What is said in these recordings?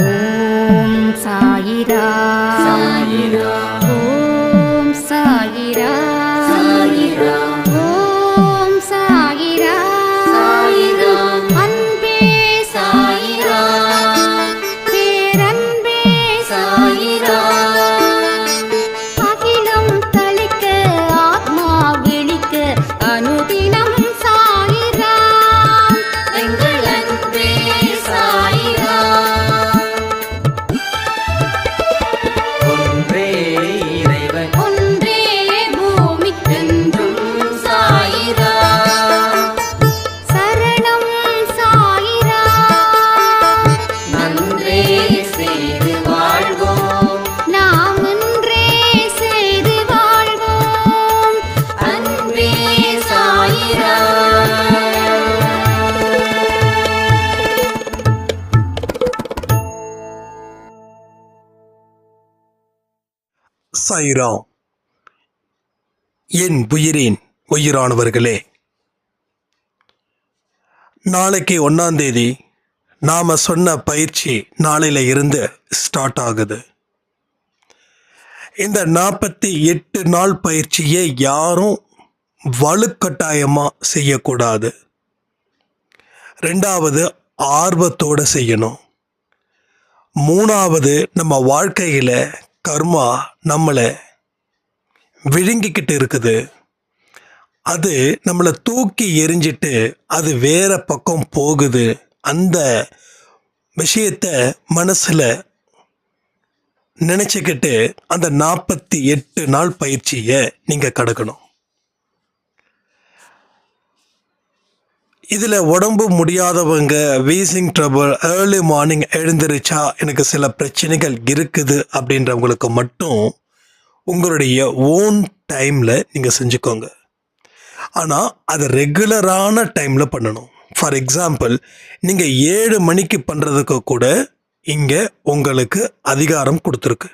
옴 사이다. 사이다. சாய்ராம் என் உயிரின் உயிரானவர்களே நாளைக்கு ஒன்றாம் தேதி நாம் சொன்ன பயிற்சி நாளையில இருந்து ஸ்டார்ட் ஆகுது. இந்த நாற்பத்தி எட்டு நாள் பயிற்சியை யாரும் வலுக்கட்டாயமாக செய்யக்கூடாது. ரெண்டாவது ஆர்வத்தோடு செய்யணும். மூணாவது நம்ம வாழ்க்கையில் கர்மா நம்மளை விழுங்கிக்கிட்டு இருக்குது. அது நம்மளை தூக்கி எரிஞ்சிட்டு அது வேற பக்கம் போகுது. அந்த விஷயத்த மனசில் நினச்சிக்கிட்டு அந்த நாற்பத்தி எட்டு நாள் பயிற்சியை நீங்கள் கடக்கணும். இதில் உடம்பு முடியாதவங்க வீசிங் ட்ரபிள் ஏர்லி மார்னிங் எழுந்திருச்சா எனக்கு சில பிரச்சனைகள் இருக்குது அப்படின்றவங்களுக்கு மட்டும் உங்களுடைய ஓன் டைமில் நீங்கள் செஞ்சுக்கோங்க. ஆனால் அதை ரெகுலரான டைமில் பண்ணணும். ஃபார் எக்ஸாம்பிள் நீங்கள் ஏழு மணிக்கு பண்ணுறதுக்கு கூட இங்கே உங்களுக்கு அதிகாரம் கொடுத்துருக்கு.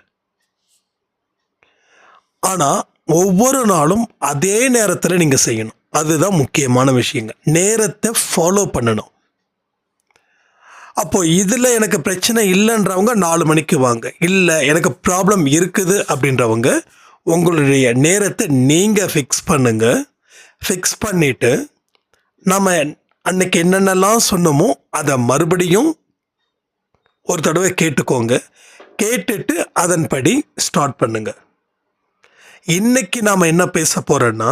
ஆனால் ஒவ்வொரு நாளும் அதே நேரத்தில் நீங்கள் செய்யணும். அதுதான் முக்கியமான விஷயங்க. நேரத்தை ஃபாலோ பண்ணணும். அப்போ இதில் எனக்கு பிரச்சனை இல்லைன்றவங்க நாலு மணிக்கு வாங்க. இல்லை எனக்கு ப்ராப்ளம் இருக்குது அப்படின்றவங்க உங்களுடைய நேரத்தை நீங்கள் ஃபிக்ஸ் பண்ணுங்க. ஃபிக்ஸ் பண்ணிவிட்டு நம்ம அன்னைக்கு என்னென்னலாம் சொன்னோமோ அதை மறுபடியும் ஒரு தடவை கேட்டுக்கோங்க. கேட்டுட்டு அதன்படி ஸ்டார்ட் பண்ணுங்க. இன்னைக்கு நாம் என்ன பேச போகிறோன்னா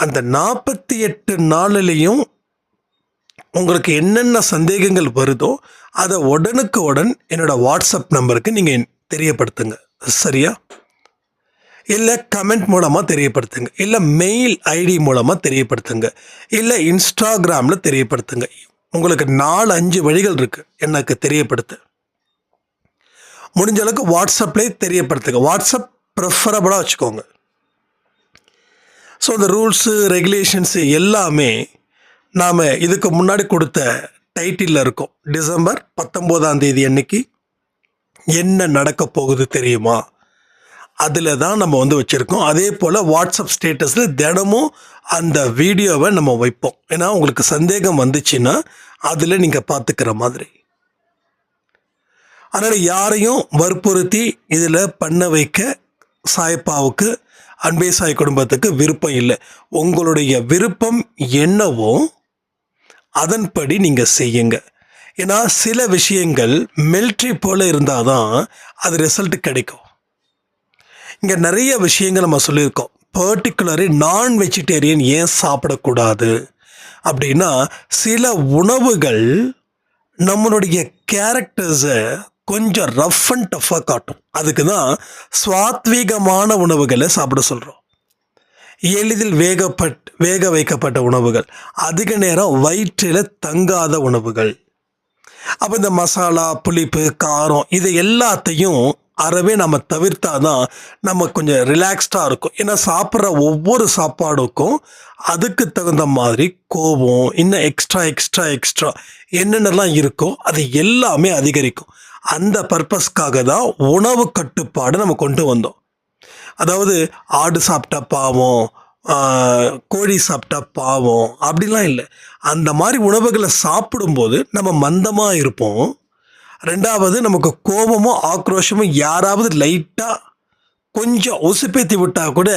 அந்த நாற்பத்தி எட்டு நாளிலையும் உங்களுக்கு என்னென்ன சந்தேகங்கள் வருதோ அதை உடனுக்கு உடன் என்னோட வாட்ஸ்அப் நம்பருக்கு நீங்கள் தெரியப்படுத்துங்க. சரியா? இல்லை கமெண்ட் மூலமாக தெரியப்படுத்துங்க. இல்லை மெயில் ஐடி மூலமாக தெரியப்படுத்துங்க. இல்லை இன்ஸ்டாகிராமில் தெரியப்படுத்துங்க. உங்களுக்கு நாலு அஞ்சு வழிகள் இருக்குது எனக்கு தெரியப்படுத்த. முடிஞ்ச அளவுக்கு வாட்ஸ்அப்லேயே தெரியப்படுத்துங்க. வாட்ஸ்அப் ப்ரிஃபரபுளாக வச்சுக்கோங்க. ஸோ இந்த ரூல்ஸு ரெகுலேஷன்ஸு எல்லாமே நாம் இதுக்கு முன்னாடி கொடுத்த டைட்டிலில் இருக்கும். டிசம்பர் பத்தொம்போதாம் தேதி அன்னைக்கு என்ன நடக்க போகுது தெரியுமா? அதில் தான் நம்ம வந்து வச்சுருக்கோம். அதே போல் வாட்ஸ்அப் ஸ்டேட்டஸில் தினமும் அந்த வீடியோவை நம்ம வைப்போம். ஏன்னா உங்களுக்கு சந்தேகம் வந்துச்சுன்னா அதில் நீங்கள் பார்த்துக்கிற மாதிரி. அதனால் யாரையும் வற்புறுத்தி இதில் பண்ண வைக்க சாய்ப்பாவுக்கு அன்பே சாய் குடும்பத்துக்கு விருப்பம் இல்லை. உங்களுடைய விருப்பம் என்னவோ அதன்படி நீங்கள் செய்யுங்க. ஏன்னா சில விஷயங்கள் மில்ட்ரி போல இருந்தால் தான் அது ரிசல்ட் கிடைக்கும். இங்கே நிறைய விஷயங்கள் நம்ம சொல்லியிருக்கோம். பர்டிகுலரி நான் வெஜிடேரியன் ஏன் சாப்பிடக்கூடாது? அப்படின்னா சில உணவுகள் நம்மளுடைய கேரக்டர்ஸை கொஞ்சம் ரஃப் அண்ட் டஃப்பாக காட்டும். அதுக்கு தான் சுவாத்வீகமான உணவுகளை சாப்பிட சொல்கிறோம் எளிதில் வேகப்பட் வேக வைக்கப்பட்ட உணவுகள். அதிக நேரம் வயிற்றில் தங்காத உணவுகள். அப்போ இந்த மசாலா புளிப்பு காரம் இது எல்லாத்தையும் அறவே நம்ம தவிர்த்தாதான் நம்ம கொஞ்சம் ரிலாக்ஸ்டாக இருக்கும். ஏன்னா சாப்பிட்ற ஒவ்வொரு சாப்பாடுக்கும் அதுக்கு தகுந்த மாதிரி கோபம் இன்னும் எக்ஸ்ட்ரா எக்ஸ்ட்ரா எக்ஸ்ட்ரா என்னென்னலாம் இருக்கோ அது எல்லாமே அதிகரிக்கும். அந்த பர்பஸ்க்காக தான் உணவு கட்டுப்பாடு நம்ம கொண்டு வந்தோம். அதாவது ஆடு சாப்பிட்டா பாவம் கோழி சாப்பிட்டா பாவம் அப்படிலாம் இல்லை. அந்த மாதிரி உணவுகளை சாப்பிடும்போது நம்ம மந்தமாக இருப்போம். ரெண்டாவது நமக்கு கோபமும் ஆக்ரோஷமும் யாராவது லைட்டாக கொஞ்சம் உசுப்பேத்தி விட்டால் கூட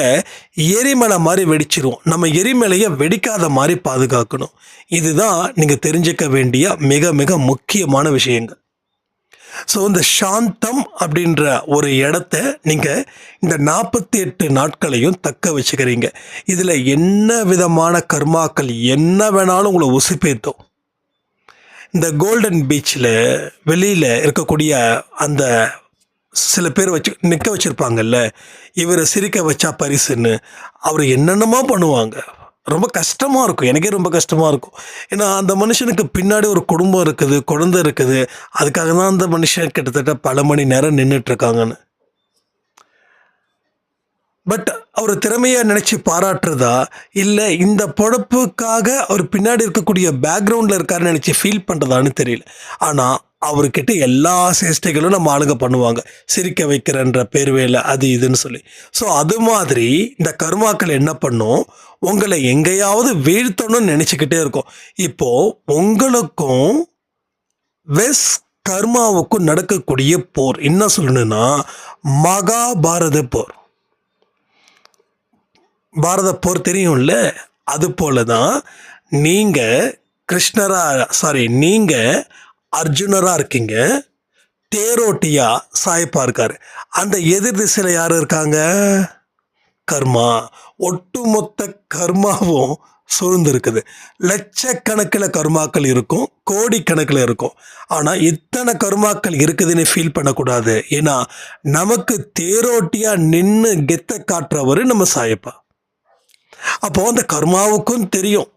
எரிமலை மாதிரி வெடிச்சிருவோம் நம்ம எரிமலையை வெடிக்காத மாதிரி பாதுகாக்கணும். இதுதான் நீங்கள் தெரிஞ்சுக்க வேண்டிய மிக மிக முக்கியமான விஷயங்கள். ஸோ இந்த சாந்தம் அப்படின்ற ஒரு இடத்த நீங்கள் இந்த நாற்பத்தி எட்டு நாட்களையும் தக்க வச்சுக்கிறீங்க. இதில் என்ன விதமான கர்மாக்கள் என்ன வேணாலும் உங்களை உசுப்பேற்றும் இந்த கோல்டன் பீச்சில் வெளியில் இருக்கக்கூடிய அந்த சில பேர் வச்சு நிற்க வச்சுருப்பாங்கல்ல இவரை சிரிக்க வச்சா பரிசுன்னு அவர் என்னென்னமோ பண்ணுவாங்க. ரொம்ப கஷ்டமாக இருக்கும். எனக்கே ரொம்ப கஷ்டமாக இருக்கும். ஏன்னா அந்த மனுஷனுக்கு பின்னாடி ஒரு குடும்பம் இருக்குது குழந்தை இருக்குது. அதுக்காக தான் அந்த மனுஷன் கிட்டத்தட்ட பல மணி நேரம் நின்றுட்டுருக்காங்கன்னு பட் அவர் திறமையை நினச்சி பாராட்டுறதா? இல்லை இந்த பொழப்புக்காக அவர் பின்னாடி இருக்கக்கூடிய பேக்ரவுண்டில் இருக்காருன்னு நினச்சி ஃபீல் பண்ணுறதான்னு தெரியல. ஆனால் அவர்கிட்ட எல்லா சேஷ்டைகளும் நம்ம ஆளுங்க பண்ணுவாங்க. சிரிக்க வைக்கிறன்ற பேர்வேல அது இதுன்னு சொல்லி. ஸோ அது மாதிரி இந்த கருமாக்கள் என்ன பண்ணும்? உங்களை எங்கேயாவது வீழ்த்தணும்னு நினச்சிக்கிட்டே இருக்கும். இப்போது உங்களுக்கும் வெஸ் கர்மாவுக்கும் நடக்கக்கூடிய போர் என்ன சொல்லணும்னா மகாபாரத போர். பாரத போர் தெரியும்ல? அது போல தான் நீங்கள் கிருஷ்ணரா சாரி நீங்கள் அர்ஜுனராக இருக்கீங்க. தேரோட்டியா சாய்ப்பா இருக்காரு. அந்த எதிர் திசையில் யார் இருக்காங்க? கர்மா. ஒட்டுமொத்த கர்மாவும் சூழ்ந்திருக்குது. லட்சக்கணக்கில் கர்மாக்கள் இருக்கும் கோடிக்கணக்கில் இருக்கும். ஆனால் இத்தனை கர்மாக்கள் இருக்குதுன்னு ஃபீல் பண்ணக்கூடாது. ஏன்னா நமக்கு தேரோட்டியாக நின்று கெத்த காட்டுறவர் நம்ம சாயப்பா. அப்போது அந்த கர்மாவுக்கும் தெரியும்.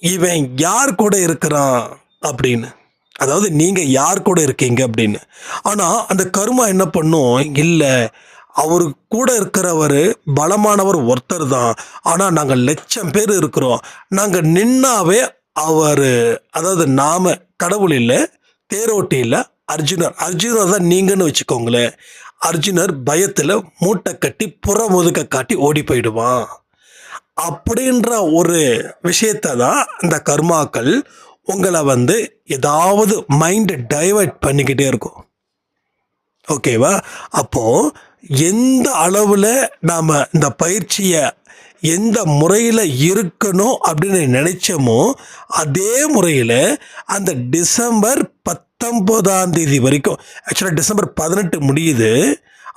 இவன் யார் கூட இருக்கிறான்? அப்படின்னு. அதாவது நீங்கள் யார் கூட இருக்கீங்க அப்படின்னு. ஆனால் அந்த கர்மா என்ன பண்ணும்? இல்லை அவர் கூட இருக்கிறவர் பலமானவர் ஒருத்தர் தான். ஆனால் நாங்கள் லட்சம் பேர் இருக்கிறோம். நாங்கள் நின்னாவே அவர் அதாவது நாம கடவுள் இல்லை தேரோட்டி இல்லை அர்ஜுனர். அர்ஜுனர் தான் நீங்கன்னு வச்சுக்கோங்களேன். அர்ஜுனர் பயத்தில் மூட்டை கட்டி புற முதுக்க காட்டி ஓடி போயிடுவான். அப்படின்ற ஒரு விஷயத்தை தான் இந்த கர்மாக்கள் உங்களை வந்து ஏதாவது மைண்டை டைவர்ட் பண்ணிக்கிட்டே இருக்கும். ஓகேவா அப்போது எந்த அளவில் நாம் இந்த பயிற்சியை எந்த முறையில் இருக்கணும் அப்படின்னு நினைச்சோமோ அதே முறையில் அந்த டிசம்பர் பத்தொம்போதாம் தேதி வரைக்கும் ஆக்சுவலாக டிசம்பர் பதினெட்டு முடியுது.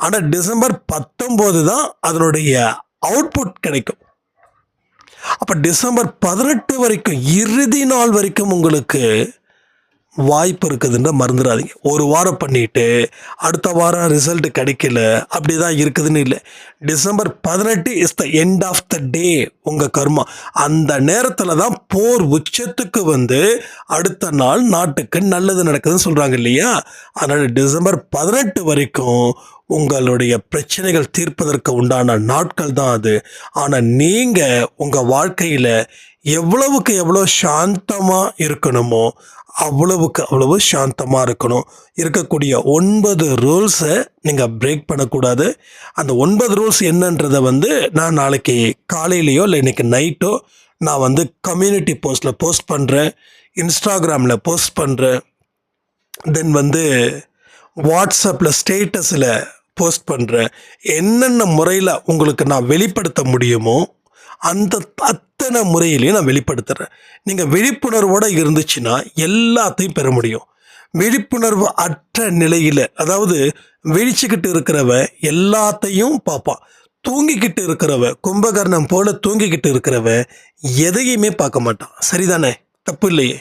ஆனால் டிசம்பர் பத்தொம்போது தான் அதனுடைய அவுட்புட் கிடைக்கும். அப்போ டிசம்பர் பதினெட்டு வரைக்கும் இறுதி நாள் வரைக்கும் உங்களுக்கு வாய்ப்பு இருக்குதுன்ற மறந்துடாதீங்க. ஒரு வாரம் பண்ணிட்டு அடுத்த வாரம் ரிசல்ட் கிடைக்கல அப்படி தான் இருக்குதுன்னு இல்லை. டிசம்பர் பதினெட்டு is the end of the day உங்கள் கர்மா. அந்த நேரத்தில் தான் போர் உச்சத்துக்கு வந்து அடுத்த நாள் நாட்டுக்கு நல்லது நடக்குதுன்னு சொல்கிறாங்க இல்லையா? அதனால் டிசம்பர் பதினெட்டு வரைக்கும் உங்களுடைய பிரச்சனைகள் தீர்ப்பதற்கு உண்டான நாட்கள் தான் அது. ஆனால் நீங்கள் உங்கள் வாழ்க்கையில் எவ்வளவுக்கு எவ்வளோ சாந்தமாக இருக்கணுமோ அவ்வளவுக்கு அவ்வளவு சாந்தமாக இருக்கணும். இருக்கக்கூடிய ஒன்பது ரூல்ஸை நீங்கள் பிரேக் பண்ணக்கூடாது. அந்த ஒன்பது ரூல்ஸ் என்னன்றதை வந்து நான் நாளைக்கு காலையிலையோ இல்லை இன்னைக்கு நைட்டோ நான் வந்து கம்யூனிட்டி போஸ்ட்டில் போஸ்ட் பண்ணுறேன் இன்ஸ்டாகிராமில் போஸ்ட் பண்ணுறேன் தென் வந்து வாட்ஸ்அப்பில் ஸ்டேட்டஸில் போஸ்ட் பண்ணுறேன் என்னென்ன முறையில் உங்களுக்கு நான் வெளிப்படுத்த முடியுமோ அந்த அத்தனை முறையிலையும் நான் வெளிப்படுத்துகிறேன் நீங்கள் விழிப்புணர்வோடு இருந்துச்சுன்னா எல்லாத்தையும் பெற முடியும். விழிப்புணர்வு அற்ற நிலையில் அதாவது விழிச்சுக்கிட்டு இருக்கிறவ எல்லாத்தையும் பார்ப்பான் தூங்கிக்கிட்டு இருக்கிறவ கும்பகர்ணம் போல தூங்கிக்கிட்டு இருக்கிறவ எதையுமே பார்க்க மாட்டான். சரிதானே? தப்பு இல்லையே.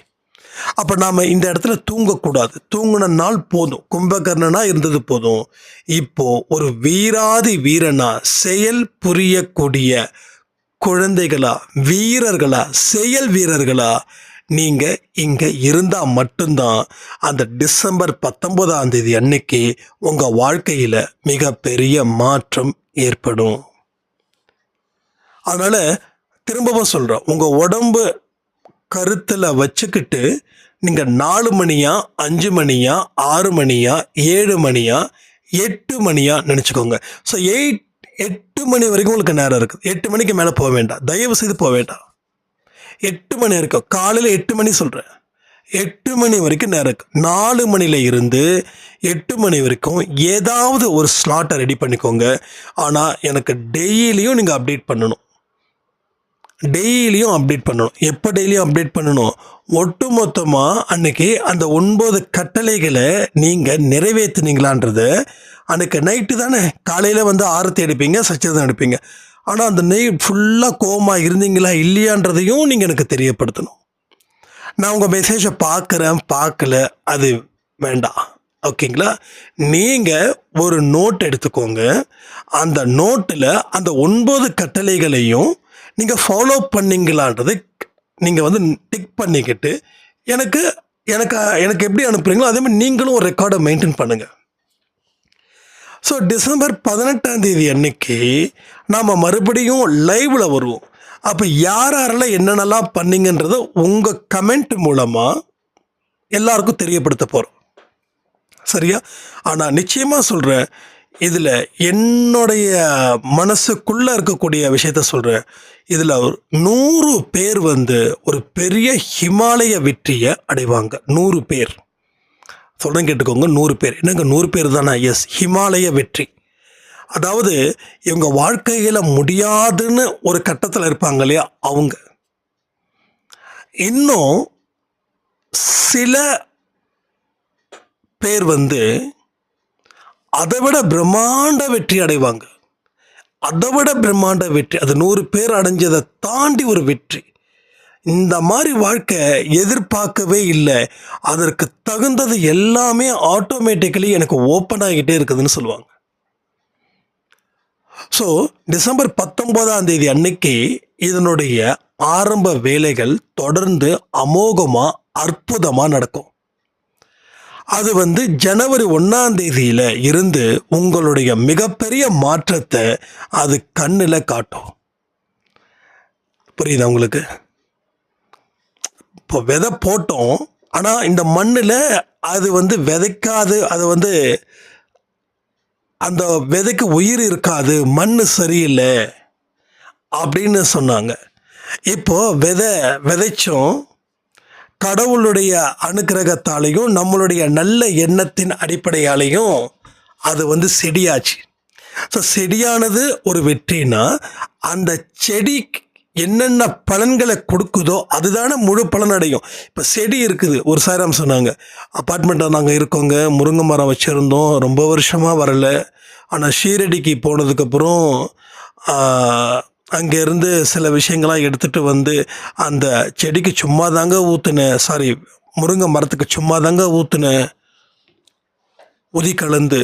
அப்போ நாம் இந்த இடத்துல தூங்கக்கூடாது. தூங்கின நாள் போதும். கும்பகர்ணனா இருந்தது போதும். இப்போ ஒரு வீராதி வீரனா செயல் புரியக்கூடிய குழந்தைகளா வீரர்களா செயல் வீரர்களா நீங்க இங்க இருந்தா மட்டும்தான் அந்த டிசம்பர் பத்தொன்பதாம் தேதி அன்னைக்கு உங்க வாழ்க்கையில மிகப்பெரிய மாற்றம் ஏற்படும். அதனால திரும்பவும் சொல்கிறோம் உங்கள் உடம்பு கருத்தில் வச்சுக்கிட்டு நீங்கள் நாலு மணியா அஞ்சு மணியா ஆறு மணியா ஏழு மணியா எட்டு மணியா நினச்சிக்கோங்க. ஸோ எயிட் எட்டு மணி வரைக்கும் உங்களுக்கு நேரம் இருக்குது எட்டு மணிக்கு மேலே போக வேண்டாம். தயவு செய்து போக வேண்டாம். எட்டு மணி இருக்கும் காலையில் எட்டு மணி சொல்கிறேன் எட்டு மணி வரைக்கும் நேரம் இருக்குது நாலு மணியில் இருந்து எட்டு மணி வரைக்கும் ஏதாவது ஒரு ஸ்லாட்டை ரெடி பண்ணிக்கோங்க. ஆனால் எனக்கு டெய்லியும் நீங்கள் அப்டேட் பண்ணணும். டெய்லியும் அப்டேட் பண்ணணும். எப்போ டெய்லியும் அப்டேட் பண்ணணும்? ஒட்டு மொத்தமாக அன்னைக்கு அந்த ஒன்பது கட்டளைகளை நீங்கள் நிறைவேற்றுனீங்களான்றத அன்னைக்கு நைட்டு தானே? காலையில் வந்து ஆரத்தி எடுப்பீங்க சச்சரிதம் எடுப்பீங்க. ஆனால் அந்த நெய் ஃபுல்லாக கோவமாக இருந்தீங்களா இல்லையான்றதையும் நீங்கள் எனக்கு தெரியப்படுத்தணும். நான் உங்கள் மெசேஜை பார்க்குறேன் பார்க்கல அது வேண்டாம். ஓகேங்களா? நீங்கள் ஒரு நோட் எடுத்துக்கோங்க. அந்த நோட்டில் அந்த ஒன்பது கட்டளைகளையும் நீங்கள் ஃபாலோ பண்ணிங்களான்றது நீங்கள் வந்து டிக் பண்ணிக்கிட்டு எனக்கு எனக்கு எனக்கு எப்படி அனுப்புறீங்களோ அதே மாதிரி நீங்களும் ஒரு ரெக்கார்டை மெயின்டைன் பண்ணுங்கள் ஸோ டிசம்பர் பதினெட்டாம் தேதி அன்னைக்கு நாம் மறுபடியும் லைவில் வருவோம். அப்போ யார் யாரெல்லாம் என்னென்னலாம் பண்ணீங்கன்றத உங்கள் கமெண்ட் மூலமாக எல்லாருக்கும் தெரியப்படுத்த போகிறோம் சரியா? ஆனால் நிச்சயமாக சொல்கிறேன் இதில் என்னுடைய மனசுக்குள்ளே இருக்கக்கூடிய விஷயத்த சொல்கிறேன் இதில் ஒரு நூறு பேர் வந்து ஒரு பெரிய ஹிமாலய வெற்றியை அடைவாங்க. நூறு பேர். சொல்கிறேன் கேட்டுக்கோங்க நூறு பேர். என்னங்க நூறு பேர் தானே? எஸ் ஹிமாலய வெற்றி. அதாவது இவங்க வாழ்க்கையில் முடியாதுன்னு ஒரு கட்டத்தில் இருப்பாங்க இல்லையா? அவங்க. இன்னும் சில பேர் வந்து அதை விட பிரம்மாண்ட வெற்றி அடைவாங்க. அதை விட பிரம்மாண்ட வெற்றி அது நூறு பேர் அடைஞ்சதை தாண்டி ஒரு வெற்றி. இந்த மாதிரி வாழ்க்கை எதிர்பார்க்கவே இல்லை. அதற்கு தகுந்தது எல்லாமே ஆட்டோமேட்டிக்கலி எனக்கு ஓப்பன் ஆகிட்டே இருக்குதுன்னு சொல்லுவாங்க. ஸோ டிசம்பர் பத்தொன்பதாம் தேதி அன்னைக்கு இதனுடைய ஆரம்ப வேலைகள் தொடர்ந்து அமோகமாக அற்புதமாக நடக்கும். அது வந்து ஜனவரி ஒன்றாம் தேதியில் இருந்து உங்களுடைய மிகப்பெரிய மாற்றத்தை அது கண்ணில் காட்டும். புரியுதா உங்களுக்கு? இப்போ விதை போட்டோம் ஆனால் இந்த மண்ணில் அது வந்து விதைக்காது அது வந்து அந்த விதைக்கு உயிர் இருக்காது மண் சரியில்லை அப்படின்னு சொன்னாங்க. இப்போ விதை விதைச்சோம் கடவுளுடைய அனுக்கிரகத்தாலையும் நம்மளுடைய நல்ல எண்ணத்தின் அடிப்படையாலையும் அது வந்து செடியாச்சு. ஸோ செடியானது ஒரு வெற்றினா அந்த செடி என்னென்ன பலன்களை கொடுக்குதோ அதுதானே முழு பலன் அடையும். இப்போ செடி இருக்குது ஒரு சாரம் சொன்னாங்க. அப்பார்ட்மெண்ட்டில் நாங்கள் இருக்கோங்க முருங்கை மரம் வச்சுருந்தோம் ரொம்ப வருஷமாக வரலை. ஆனால் ஷீரடிக்கு போனதுக்கப்புறம் அங்கேருந்து சில விஷயங்கள்லாம் எடுத்துகிட்டு வந்து அந்த செடிக்கு சும்மா தாங்க ஊற்றுனேன் சாரி முருங்கை மரத்துக்கு சும்மா தாங்க ஊற்றுனேன் உதி கலந்து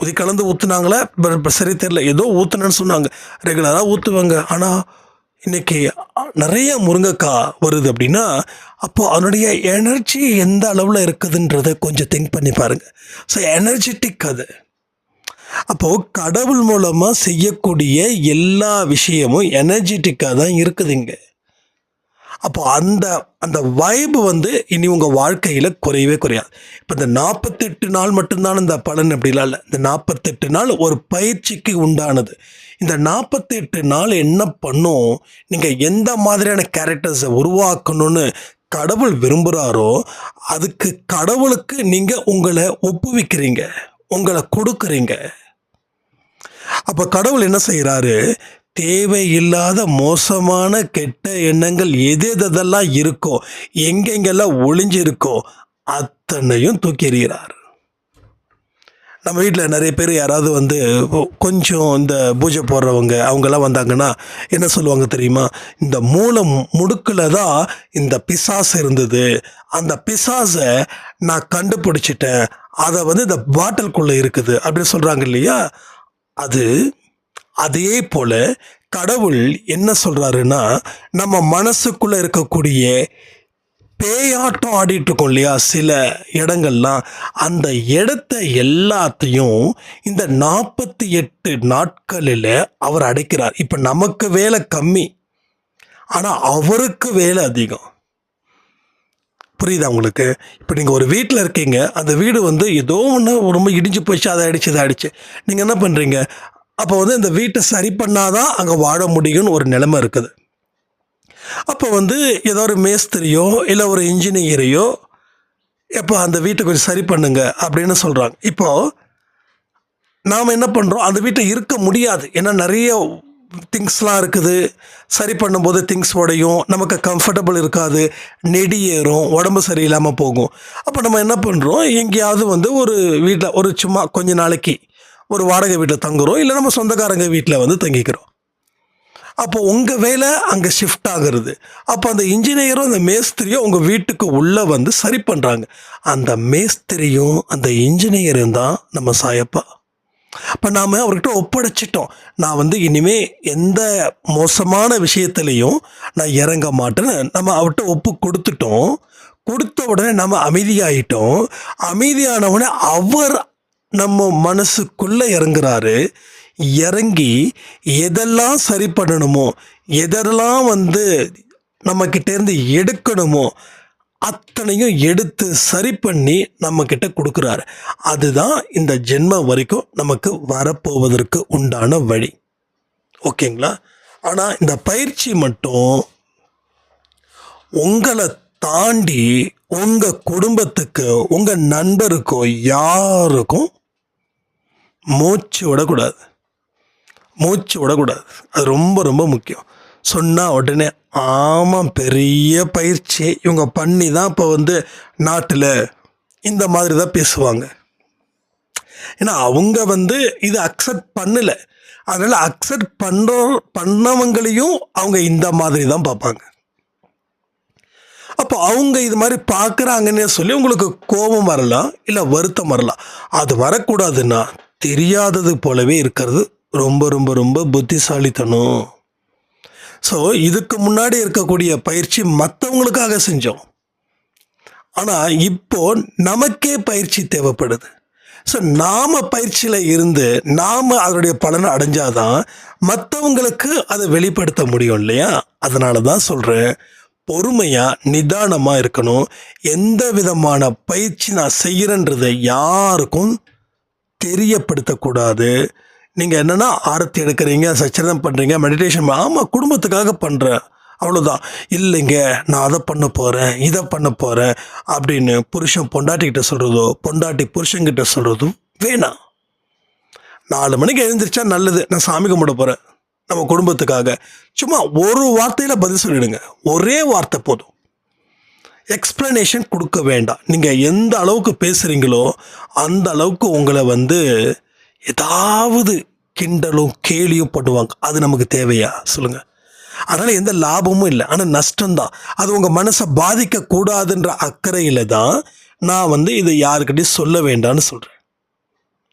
உதி கலந்து ஊற்றுனாங்களே சரி தெரில ஏதோ ஊற்றுனேன்னு சொன்னாங்க. ரெகுலராக ஊற்றுவாங்க ஆனால் இன்னைக்கு நிறைய முருங்கைக்காய் வருது அப்படின்னா அப்போது அதனுடைய எனர்ஜி எந்த அளவில் இருக்குதுன்றதை கொஞ்சம் திங்க் பண்ணி பாருங்கள் ஸோ எனர்ஜெட்டிக் அது. அப்போது கடவுள் மூலமாக செய்யக்கூடிய எல்லா விஷயமும் எனர்ஜெட்டிக்காக தான் இருக்குதுங்க. அப்போ அந்த அந்த வைப்பு வந்து இனி உங்கள் வாழ்க்கையில் குறையவே குறையாது. இப்போ இந்த நாற்பத்தெட்டு நாள் மட்டும்தான் இந்த பலன் அப்படிலாம் இல்லை. இந்த நாற்பத்தெட்டு நாள் ஒரு பயிற்சிக்கு உண்டானது. இந்த நாற்பத்தெட்டு நாள் என்ன பண்ணும்? நீங்கள் எந்த மாதிரியான கேரக்டர்ஸை உருவாக்கணும்னு கடவுள் விரும்புகிறாரோ அதுக்கு கடவுளுக்கு நீங்கள் உங்களை ஒப்புவிக்கிறீங்க. உங்களை கொடுக்குறீங்க. அப்போ கடவுள் என்ன செய்கிறாரு தேவையில்லாத மோசமான கெட்ட எண்ணங்கள் எது எதெல்லாம் இருக்கோ எங்கெங்கெல்லாம் ஒளிஞ்சிருக்கோ அத்தனையும் தூக்கி எறிகிறார். நம்ம வீட்டில் நிறைய பேர் யாராவது வந்து கொஞ்சம் இந்த பூஜை போடுறவங்க அவங்கெல்லாம் வந்தாங்கன்னா என்ன சொல்லுவாங்க தெரியுமா? இந்த மூலம் முடுக்கில் தான் இந்த பிசாசு இருந்தது. அந்த பிசாசை நான் கண்டுபிடிச்சிட்டேன். அதை வந்து இந்த பாட்டிலுக்குள்ளே இருக்குது அப்படின்னு சொல்கிறாங்க இல்லையா? அது அதே போல கடவுள் என்ன சொல்றாருன்னா நம்ம மனசுக்குள்ள இருக்கக்கூடிய பேயாட்டம் ஆடிட்டு இருக்கோம் இல்லையா? சில இடங்கள்லாம். அந்த இடத்த எல்லாத்தையும் இந்த நாற்பத்தி எட்டு நாட்களில் அவர் அடைக்கிறார். இப்போ நமக்கு வேலை கம்மி. ஆனால் அவருக்கு வேலை அதிகம். புரியுதா உங்களுக்கு? இப்போ நீங்கள் ஒரு வீட்டில் இருக்கீங்க அந்த வீடு வந்து ஏதோ ஒன்று ரொம்ப இடிஞ்சு போச்சு அதை அடிச்சு இதை அடிச்சு நீங்கள் என்ன பண்ணுறீங்க அப்போ வந்து இந்த வீட்டை சரி பண்ணாதான் அங்கே வாழ முடியும்னு ஒரு நிலைமை இருக்குது. அப்போ வந்து ஏதோ ஒரு மேஸ்திரியோ இல்லை ஒரு இன்ஜினியரையோ எப்போ அந்த வீட்டை கொஞ்சம் சரி பண்ணுங்க அப்படின்னு சொல்கிறாங்க இப்போது நாம் என்ன பண்ணுறோம் அந்த வீட்டில் இருக்க முடியாது. ஏன்னா நிறைய திங்ஸ்லாம் இருக்குது. சரி பண்ணும்போது திங்ஸ் உடையும். நமக்கு கம்ஃபர்டபுள் இருக்காது. நெடி ஏறும். உடம்பு சரியில்லாமல் போகும். அப்போ நம்ம என்ன பண்ணுறோம் எங்கேயாவது வந்து ஒரு வீட்டில் ஒரு சும்மா கொஞ்ச நாளைக்கு ஒரு வாடகை வீட்டில் தங்குறோம். இல்லை நம்ம சொந்தக்காரங்க வீட்டில் வந்து தங்கிக்கிறோம். அப்போ உங்கள் வேலை அங்கே ஷிஃப்ட் ஆகுறது. அப்போ அந்த இன்ஜினியரும் அந்த மேஸ்திரியும் உங்கள் வீட்டுக்கு உள்ளே வந்து சரி பண்ணுறாங்க அந்த மேஸ்திரியும் அந்த இன்ஜினியரும் தான் நம்ம சாயப்பா. இப்போ நாம் அவர்கிட்ட ஒப்படைச்சிட்டோம். நான் வந்து இனிமே எந்த மோசமான விஷயத்துலையும் நான் இறங்க மாட்டேன்னு நம்ம அவர்கிட்ட ஒப்பு கொடுத்துட்டோம். கொடுத்த உடனே நம்ம அமைதியாயிட்டோம். அமைதியான உடனே அவர் நம்ம மனசுக்குள்ளே இறங்குறாரு. இறங்கி எதெல்லாம் சரி பண்ணணுமோ எதெல்லாம் வந்து நம்மக்கிட்டேருந்து எடுக்கணுமோ அத்தனையும் எடுத்து சரி பண்ணி நம்மக்கிட்ட கொடுக்குறாரு. அதுதான் இந்த ஜென்மம் வரைக்கும் நமக்கு வரப்போவதற்கு உண்டான வழி. ஓகேங்களா? ஆனால் இந்த பயிற்சி மட்டும் உங்களை தாண்டி உங்கள் குடும்பத்துக்கு உங்கள் நண்பருக்கோ யாருக்கும் மூச்சு விடக்கூடாது. மூச்சு விடக்கூடாது. அது ரொம்ப ரொம்ப முக்கியம். சொன்னால் உடனே ஆமாம் பெரிய பயிற்சி. இவங்க பண்ணி தான் இப்போ வந்து நாட்டில் இந்த மாதிரி தான் பேசுவாங்க. ஏன்னா அவங்க வந்து இது அக்செப்ட் பண்ணலை. அதனால் அக்செப்ட் பண்ணுற பண்ணவங்களையும் அவங்க இந்த மாதிரி தான் பார்ப்பாங்க. அப்போ அவங்க இது மாதிரி பார்க்குறாங்கன்னே சொல்லி உங்களுக்கு கோபம் வரலாம் இல்லை வருத்தம் வரலாம். அது வரக்கூடாதுன்னா தெரியாதது போலவே இருக்கிறது ரொம்ப ரொம்ப ரொம்ப புத்திசாலித்தனம். ஸோ இதுக்கு முன்னாடி இருக்கக்கூடிய பயிற்சி மற்றவங்களுக்காக செஞ்சோம். ஆனால் இப்போ நமக்கே பயிற்சி தேவைப்படுது. ஸோ நாம் பயிற்சியில் இருந்து நாம் அதனுடைய பலனை அடைஞ்சாதான் மற்றவங்களுக்கு அதை வெளிப்படுத்த முடியும் இல்லையா? அதனால தான் சொல்கிறேன் பொறுமையாக நிதானமாக இருக்கணும். எந்த விதமான பயிற்சி நான் செய்கிறேன்றதை யாருக்கும் தெரியப்படுத்தக்கூடாது. நீங்கள் என்னென்னா ஆரத்தி எடுக்கிறீங்க சச்சரிதம் பண்ணுறீங்க மெடிடேஷன் ஆமாம் குடும்பத்துக்காக பண்ணுறேன் அவ்வளோதான் இல்லைங்க நான் அதை பண்ண போகிறேன் இதை பண்ண போகிறேன் அப்படின்னு புருஷன் பொண்டாட்டிக்கிட்ட சொல்கிறதோ பொண்டாட்டி புருஷன்கிட்ட சொல்கிறதும் வேணாம். நாலு மணிக்கு எழுந்திரிச்சா நல்லது. நான் சாமி கும்பிட போகிறேன் நம்ம குடும்பத்துக்காக. சும்மா ஒரு வார்த்தையில் பதில் சொல்லிடுங்க. ஒரே வார்த்தை போதும். எக்ஸ்ப்ளனேஷன் கொடுக்க வேண்டாம். நீங்கள் எந்த அளவுக்கு பேசுகிறீங்களோ அந்த அளவுக்கு உங்களை வந்து ஏதாவது கிண்டலும் கேலியும் பண்ணுவாங்க அது நமக்கு தேவையா? சொல்லுங்கள் அதனால் எந்த லாபமும் இல்லை. ஆனால் நஷ்டம்தான். அது உங்கள் மனசை பாதிக்கக்கூடாதுன்ற அக்கறையில் தான் நான் வந்து இதை யாருக்கிட்டையும் சொல்ல வேண்டாம்னு சொல்கிறேன்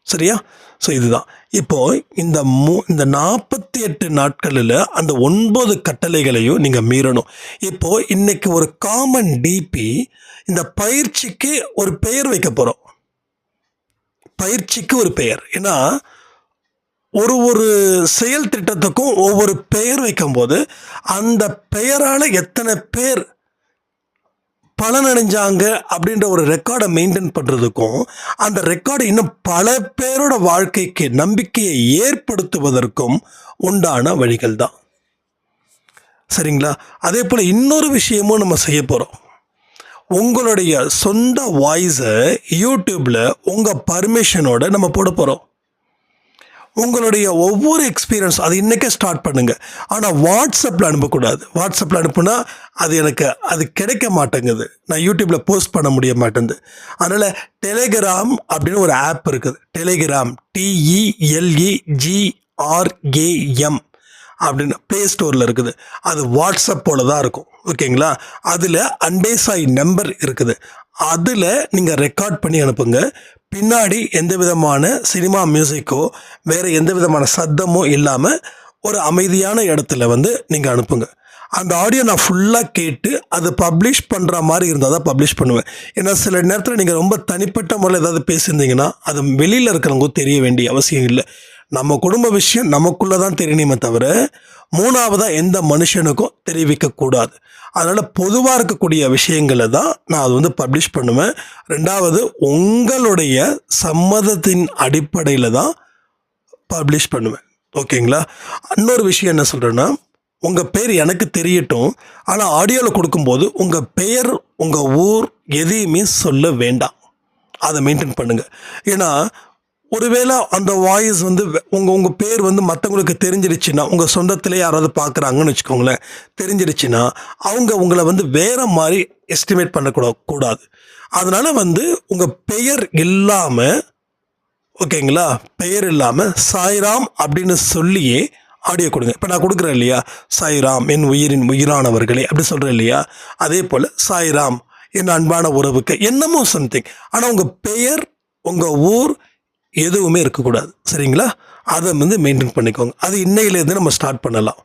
சரியா? ஸோ இதுதான். இப்போ இந்த மூ இந்த நாற்பத்தி எட்டு நாட்களில் அந்த ஒன்பது கட்டளைகளையும் நீங்கள் மீறணும். இப்போது இன்றைக்கி ஒரு காமன் டிபி இந்த பயிற்சிக்கு ஒரு பெயர் வைக்க போகிறோம் பயிற்சிக்கு ஒரு பெயர். ஏன்னா ஒரு ஒரு செயல் திட்டத்துக்கும் ஒவ்வொரு பெயர் வைக்கும்போது அந்த பெயரால் எத்தனை பேர் பலனடைஞ்சாங்க அப்படின்ற ஒரு ரெக்கார்டை மெயின்டைன் பண்ணுறதுக்கும் அந்த ரெக்கார்டு இன்னும் பல பேரோட வாழ்க்கைக்கு நம்பிக்கையை ஏற்படுத்துவதற்கும் உண்டான வழிகள் தான். சரிங்களா? அதே போல் இன்னொரு விஷயமும் நம்ம செய்ய போகிறோம் உங்களுடைய சொந்த வாய்ஸை யூடியூப்பில் உங்கள் பர்மிஷனோட நம்ம போட போகிறோம் உங்களுடைய ஒவ்வொரு எக்ஸ்பீரியன்ஸ் அது இன்றைக்கே ஸ்டார்ட் பண்ணுங்கள் ஆனால் வாட்ஸ்அப்பில் அனுப்பக்கூடாது. வாட்ஸ்அப்பில் அனுப்புனா அது எனக்கு அது கிடைக்க மாட்டேங்குது. நான் யூடியூப்பில் போஸ்ட் பண்ண முடிய மாட்டேங்குது. அதனால் டெலிகிராம் அப்படின்னு ஒரு ஆப் இருக்குது. டெலிகிராம் டிஇஎல்இ டிஇஎல்இஜிஆர்ஏஎம் அப்படின்னு ப்ளே ஸ்டோரில் இருக்குது. அது வாட்ஸ்அப் போல தான் இருக்கும். ஓகேங்களா? அதில் அன்பேசாய் நம்பர் இருக்குது. அதில் நீங்கள் ரெக்கார்ட் பண்ணி அனுப்புங்க. பின்னாடி எந்த விதமான சினிமா மியூசிக்கோ வேறு எந்த விதமான சத்தமோ இல்லாமல் ஒரு அமைதியான இடத்துல வந்து நீங்கள் அனுப்புங்க. அந்த ஆடியோ நான் ஃபுல்லாக கேட்டு அது பப்ளிஷ் பண்ணுற மாதிரி இருந்தால் தான் பப்ளிஷ் பண்ணுவேன். ஏன்னா சில நேரத்தில் நீங்கள் ரொம்ப தனிப்பட்ட முறையில் ஏதாவது பேசியிருந்தீங்கன்னா அது வெளியில் இருக்கிறவங்க தெரிய வேண்டிய அவசியம் இல்லை. நம்ம குடும்ப விஷயம் நமக்குள்ளே தான் தெரியணுமே தவிர மூணாவதாக எந்த மனுஷனுக்கும் தெரிவிக்கக்கூடாது. அதனால் பொதுவாக இருக்கக்கூடிய விஷயங்களை தான் நான் அது வந்து பப்ளிஷ் பண்ணுவேன். ரெண்டாவது உங்களுடைய சம்மதத்தின் அடிப்படையில் தான் பப்ளிஷ் பண்ணுவேன். ஓகேங்களா? இன்னொரு விஷயம் என்ன சொல்கிறேன்னா உங்கள் பேர் எனக்கு தெரியட்டும் ஆனால் ஆடியோவில் கொடுக்கும்போது உங்கள் பெயர் உங்கள் ஊர் எதையுமே சொல்ல வேண்டாம். அதை மெயின்டைன் பண்ணுங்கள் ஏன்னா ஒருவேளை அந்த வாய்ஸ் வந்து உங்கள் உங்கள் பேர் வந்து மற்றவங்களுக்கு தெரிஞ்சிருச்சுன்னா உங்கள் சொந்தத்திலே யாராவது பார்க்குறாங்கன்னு வச்சுக்கோங்களேன் தெரிஞ்சிருச்சுன்னா அவங்க உங்களை வந்து வேறு மாதிரி எஸ்டிமேட் பண்ணக்கூட கூடாது. அதனால் வந்து உங்கள் பெயர் இல்லாமல் ஓகேங்களா? பெயர் இல்லாமல் சாய்ராம் அப்படின்னு சொல்லியே ஆடியோ கொடுங்க. இப்போ நான் கொடுக்குறேன் இல்லையா? சாய்ராம் என் உயிரின் உயிரானவர்களே அப்படி சொல்கிறேன் இல்லையா? அதே போல் சாய்ராம் என் அன்பான உறவுக்கு என்னமோ சம்திங் ஆனால் உங்கள் பெயர் உங்கள் ஊர் எதுவுமே இருக்கக்கூடாது. சரிங்களா? அதை வந்து மெயின்டைன் பண்ணிக்கோங்க. அது இன்னையிலேருந்து நம்ம ஸ்டார்ட் பண்ணலாம்.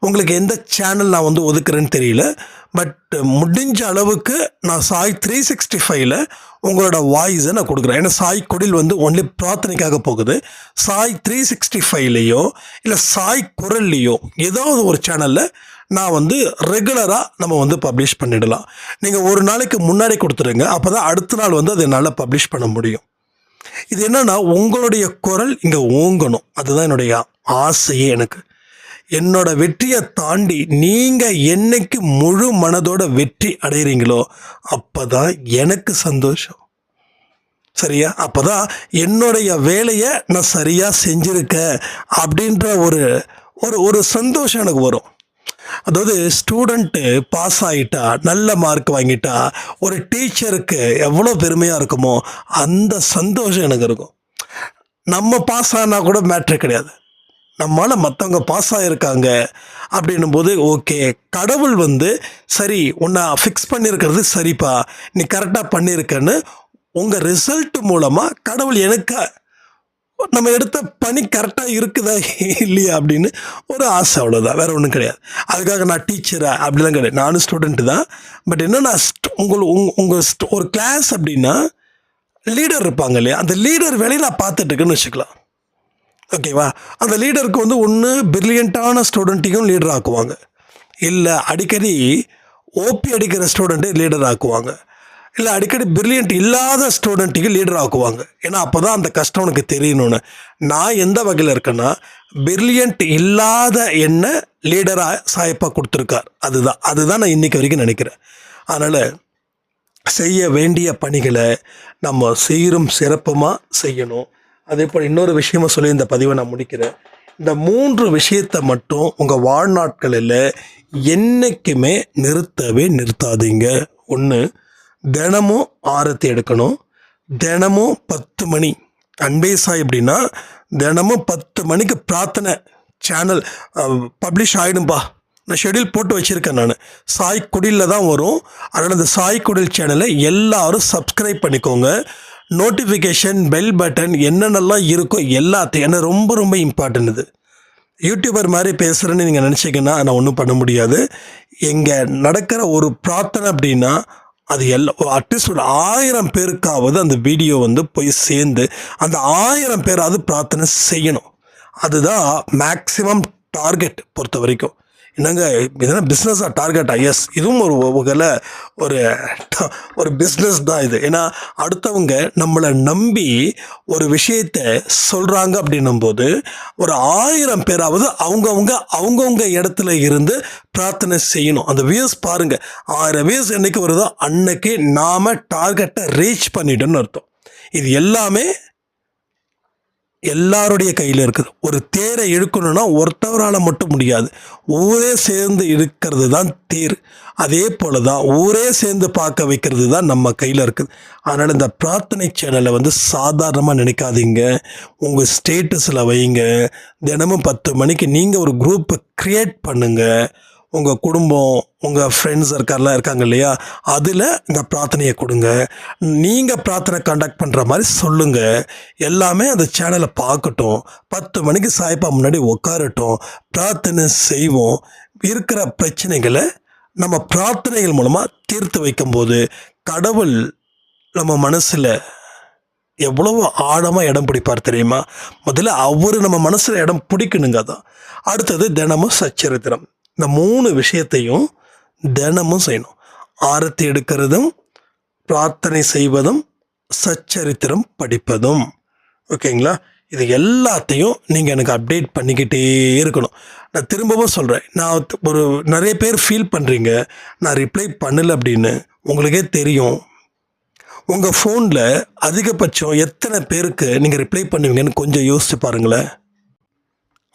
உங்களுக்கு எந்த சேனல் நான் வந்து ஒதுக்குறேன்னு தெரியல. பட் முடிஞ்ச அளவுக்கு நான் சாய் த்ரீ சிக்ஸ்டி ஃபைவ்ல உங்களோட வாய்ஸை நான் கொடுக்குறேன். ஏன்னா சாய் கொடில் வந்து ஒன்லி பிரார்த்தனைக்காக போகுது. சாய் த்ரீ சிக்ஸ்டி ஃபைவ்லேயோ இல்லை சாய் குரல்லையோ ஏதாவது ஒரு சேனலில் நான் வந்து ரெகுலராக நம்ம வந்து பப்ளிஷ் பண்ணிடலாம். நீங்கள் ஒரு நாளைக்கு முன்னாடி கொடுத்துருங்க. அப்போ தான் அடுத்த நாள் வந்து அதை என்னால் பப்ளிஷ் பண்ண முடியும். இது என்னன்னா உங்களுடைய குரல் இங்கே ஓங்கணும். அதுதான் என்னுடைய ஆசையே எனக்கு. என்னோட வெற்றியை தாண்டி நீங்கள் என்னைக்கு முழு மனதோட வெற்றி அடைகிறீங்களோ அப்போ தான் எனக்கு சந்தோஷம். சரியா? அப்போ தான் என்னுடைய வேலையை நான் சரியாக செஞ்சுருக்கேன் அப்படின்ற ஒரு ஒரு ஒரு சந்தோஷம் எனக்கு வரும். அதாவது ஸ்டூடெண்ட்டு பாஸ் ஆகிட்டா நல்ல மார்க் வாங்கிட்டா ஒரு டீச்சருக்கு எவ்வளோ பெருமையாக இருக்குமோ அந்த சந்தோஷம் எனக்கு இருக்கும். நம்ம பாஸ் ஆனா கூட மேட்ரு கிடையாது. நம்மளால் மற்றவங்க பாஸ் ஆகிருக்காங்க அப்படின்னும் போது ஓகே கடவுள் வந்து சரி உன்னை ஃபிக்ஸ் பண்ணியிருக்கிறது சரிப்பா நீ கரெக்டாக பண்ணியிருக்கன்னு உங்கள் ரிசல்ட் மூலமாக கடவுள் எனக்கு நம்ம எடுத்த பணி கரெக்டாக இருக்குதா இல்லையா அப்படின்னு ஒரு ஆசை அவ்வளோதான் வேற ஒன்றும் கிடையாது. அதுக்காக நான் டீச்சரா அப்படிலாம் கிடையாது. நானும் ஸ்டூடெண்ட்டு தான். பட் என்னன்னா உங்கள் உங் உங்கள் ஒரு கிளாஸ் அப்படின்னா லீடர் இருப்பாங்க இல்லையா? அந்த லீடர் வேலையை நான் பார்த்துட்டுருக்குன்னு வச்சுக்கலாம். ஓகேவா அந்த லீடருக்கு வந்து ஒன்று பிரில்லியண்ட்டான ஸ்டூடெண்ட்டையும் லீடர் ஆக்குவாங்க. இல்லை அடிக்கடி ஓபி அடிக்கிற ஸ்டூடெண்ட்டை லீடர் ஆக்குவாங்க. இல்லை அடிக்கடி பிரில்லியன்ட் இல்லாத ஸ்டூடெண்ட்டுக்கு லீடர் ஆக்குவாங்க. ஏன்னா அப்போ தான் அந்த கஷ்டம் உனக்கு தெரியணும்னு. நான் எந்த வகையில் இருக்கேன்னா பிரில்லியன்ட் இல்லாத என்ன லீடராக சாயப்பா கொடுத்துருக்கார். அதுதான். அதுதான் நான் இன்னைக்கு வரைக்கும் நினைக்கிறேன். அதனால் செய்ய வேண்டிய பணிகளை நம்ம சீரும் சிறப்புமாக செய்யணும். அதே போல் இன்னொரு விஷயமா சொல்லி இந்த பதிவை நான் முடிக்கிறேன். இந்த மூன்று விஷயத்தை மட்டும் உங்கள் வாழ்நாட்களில் என்றைக்குமே நிறுத்தவே நிறுத்தாதீங்க. ஒன்று தினமும் ஆரத்தி எடுக்கணும். தினமும் பத்து மணி. அன்பே சாய் அப்படின்னா தினமும் பத்து மணிக்கு பிரார்த்தனை சேனல் பப்ளிஷ் ஆகிடும்பா நான் ஷெட்யூல் போட்டு வச்சுருக்கேன் நான். சாய் குடிலில் தான் வரும். அதனால் அந்த சாய் குடில் சேனலை எல்லாரும் சப்ஸ்கிரைப் பண்ணிக்கோங்க. நோட்டிஃபிகேஷன் பெல் பட்டன் என்னென்னலாம் இருக்கோ எல்லாத்தையும். ரொம்ப ரொம்ப இம்பார்ட்டன்ட் இது. யூடியூபர் மாதிரி பேசுகிறேன்னு நீங்கள் நினச்சிங்கன்னா நான் ஒன்றும் பண்ண முடியாது. எங்கே நடக்கிற ஒரு பிரார்த்தனை அப்படின்னா அது எல்லா அட்லீஸ்ட் ஒரு ஆயிரம் பேருக்காவது அந்த வீடியோ வந்து போய் சேர்ந்து அந்த ஆயிரம் பேராவது பிரார்த்தனை செய்யணும். அதுதான் மேக்ஸிமம் டார்கெட் பொறுத்த வரைக்கும் என்னங்க இதெல்லாம் பிஸ்னஸாக டார்கெட் எஸ் இதுவும் ஒரு வகையில் ஒரு ஒரு பிஸ்னஸ் தான் இது. ஏன்னா அடுத்தவங்க நம்மளை நம்பி ஒரு விஷயத்த சொல்கிறாங்க அப்படின்னும் போது ஒரு ஆயிரம் பேராவது அவங்கவுங்க அவங்கவுங்க இடத்துல இருந்து பிரார்த்தனை செய்யணும். அந்த வியூஸ் பாருங்கள் ஆயிரம் வியூஸ் என்னைக்கு வருதோ அன்னைக்கு நாம் டார்கெட்டை ரீச் பண்ணிட்டோன்னு அர்த்தம். இது எல்லாமே எல்லாருடைய கையில் இருக்குது. ஒரு தேரை இழுக்கணும்னா ஒருத்தவரால் மட்டும் முடியாது. ஊரே சேர்ந்து இழுக்கிறது தான் தேர். அதே போல தான் ஊரே சேர்ந்து பார்க்க வைக்கிறது தான் நம்ம கையில் இருக்குது. அதனால் இந்த பிரார்த்தனை சேனலை வந்து சாதாரணமாக நினைக்காதீங்க. உங்கள் ஸ்டேட்டஸில் வைங்க. தினமும் பத்து மணிக்கு நீங்கள் ஒரு குரூப்பை க்ரியேட் பண்ணுங்கள் உங்கள் குடும்பம் உங்கள் ஃப்ரெண்ட்ஸ் இருக்கார்லாம் இருக்காங்க இல்லையா? அதில் இந்த பிரார்த்தனையை கொடுங்க. நீங்கள் பிரார்த்தனை கண்டக்ட் பண்ணுற மாதிரி சொல்லுங்கள் எல்லாமே அந்த சேனலை பார்க்கட்டும். பத்து மணிக்கு சாய்ப்பா முன்னாடி உட்காரட்டும் பிரார்த்தனை செய்வோம். இருக்கிற பிரச்சனைகளை நம்ம பிரார்த்தனைகள் மூலமாக தீர்த்து வைக்கும்போது கடவுள் நம்ம மனசில் எவ்வளவு ஆழமாக இடம் பிடிப்பார் தெரியுமா? முதல்ல அவர் நம்ம மனசில் இடம் பிடிக்கணுங்க தான் அடுத்தது தினமும் சச்சரித்திரம். இந்த மூணு விஷயத்தையும் தினமும் செய்யணும். ஆரத்தி எடுக்கிறதும் பிரார்த்தனை செய்வதும் சச்சரித்திரம் படிப்பதும். ஓகேங்களா இது எல்லாத்தையும் நீங்கள் எனக்கு அப்டேட் பண்ணிக்கிட்டே இருக்கணும். நான் திரும்பவும் சொல்கிறேன் நான் ஒரு நிறைய பேர் ஃபீல் பண்ணுறீங்க நான் ரிப்ளை பண்ணலை அப்படின்னு உங்களுக்கே தெரியும். உங்கள் ஃபோனில் அதிகபட்சம் எத்தனை பேருக்கு நீங்கள் ரிப்ளை பண்ணுவீங்கன்னு கொஞ்சம் யோசித்து பாருங்களேன்.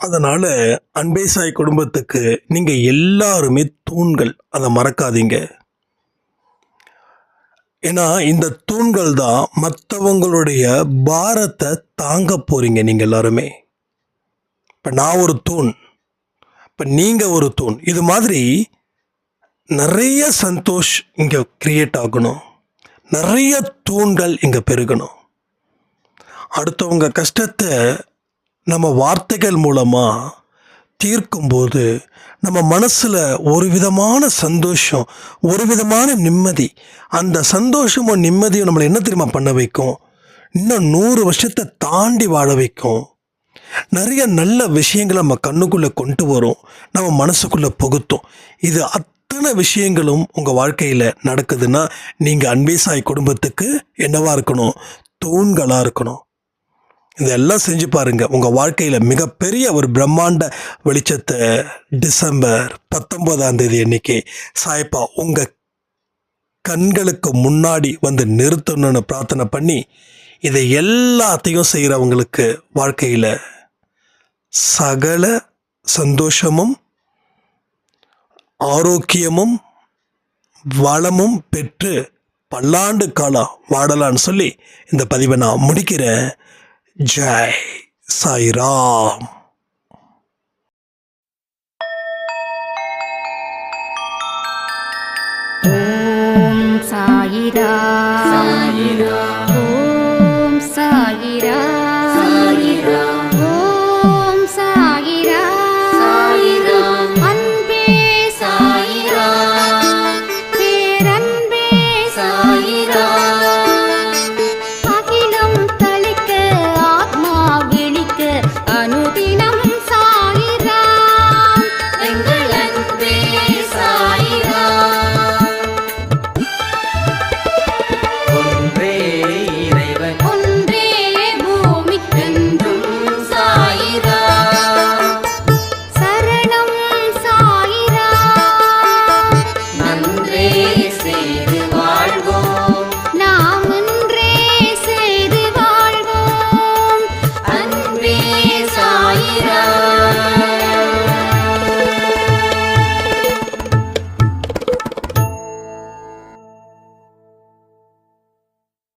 அதனால் அன்பே சாய் குடும்பத்துக்கு நீங்கள் எல்லாருமே தூண்கள். அதை மறக்காதீங்க. ஏன்னா இந்த தூண்கள் தான் மற்றவங்களுடைய பாரத்தை தாங்க போகிறீங்க நீங்கள் எல்லாருமே. இப்போ நான் ஒரு தூண். இப்போ நீங்கள் ஒரு தூண். இது மாதிரி நிறைய சந்தோஷ் இங்கே கிரியேட் ஆகணும். நிறைய தூண்கள் இங்கே பெருகணும். அடுத்தவங்க கஷ்டத்தை நம்ம வார்த்தைகள் மூலமாக தீர்க்கும்போது நம்ம மனசில் ஒரு விதமான சந்தோஷம் ஒரு விதமான நிம்மதி. அந்த சந்தோஷமும் நிம்மதியும் நம்மளை என்ன தெரியுமா பண்ண வைக்கும்? இன்னும் நூறு வருஷத்தை தாண்டி வாழ வைக்கும். நிறைய நல்ல விஷயங்களை நம்ம கண்ணுக்குள்ளே கொண்டு வரும். நம்ம மனசுக்குள்ளே புகுத்தும். இது அத்தனை விஷயங்களும் உங்கள் வாழ்க்கையில் நடக்குதுன்னா நீங்கள் அன்பேசாய் குடும்பத்துக்கு என்னவாக இருக்கணும்? தூண்களாக இருக்கணும். இதெல்லாம் செஞ்சு பாருங்க. உங்கள் வாழ்க்கையில் மிகப்பெரிய ஒரு பிரம்மாண்ட வெளிச்சத்தை டிசம்பர் பத்தொன்பதாம் தேதி அன்னைக்கு சாய்ப்பா உங்கள் கண்களுக்கு முன்னாடி வந்து நிறுத்தணும்னு பிரார்த்தனை பண்ணி இதை எல்லாத்தையும் செய்கிறவங்களுக்கு வாழ்க்கையில் சகல சந்தோஷமும் ஆரோக்கியமும் வளமும் பெற்று பல்லாண்டு காலம் வாடலான்னு சொல்லி இந்த பதிவை நான் முடிக்கிறேன். Jai Sai Ram. Om Sai Ram.